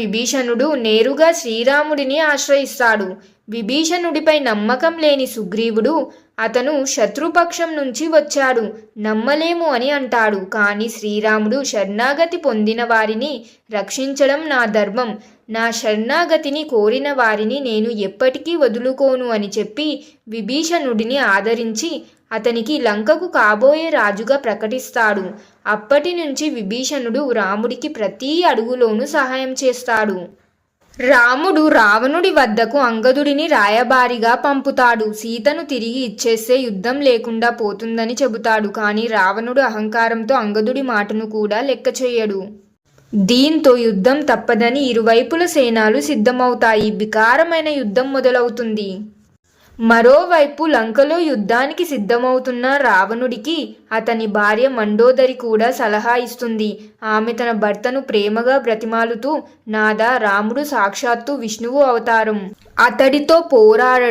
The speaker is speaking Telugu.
విభీషణుడు నేరుగా శ్రీరాముడిని ఆశ్రయిస్తాడు. విభీషణుడిపై నమ్మకం లేని సుగ్రీవుడు అతను శత్రుపక్షం నుంచి వచ్చాడు. నమ్మలేము అని అంటాడు. కానీ శ్రీరాముడు శరణాగతి పొందిన వారిని రక్షించడం నా ధర్మం. నా శరణాగతిని కోరిన వారిని నేను ఎప్పటికీ వదులుకోను అని చెప్పి విభీషణుడిని ఆదరించి అతనికి లంకకు కాబోయే రాజుగా ప్రకటిస్తాడు. అప్పటి నుంచి విభీషణుడు రాముడికి ప్రతి అడుగులోనూ సహాయం చేస్తాడు. రాముడు రావణుడి వద్దకు అంగదుడిని రాయబారిగా పంపుతాడు. సీతను తిరిగి ఇచ్చేస్తే యుద్ధం లేకుండా పోతుందని చెబుతాడు. కానీ రావణుడు అహంకారంతో అంగదుడి మాటను కూడా లెక్క చేయడు. దీంతో యుద్ధం తప్పదని ఇరువైపుల సేనాలు సిద్ధమవుతాయి. వికారమైన యుద్ధం మొదలవుతుంది. మరోవైపు లంకలో యుద్ధానికి సిద్ధమవుతున్న రావణుడికి అతని భార్య మండోదరి కూడా సలహా ఇస్తుంది. ఆమె తన భర్తను ప్రేమగా బ్రతిమాలుతూ నాదా రాముడు సాక్షాత్తు విష్ణువు అవతారం. అతడితో పోరాడడం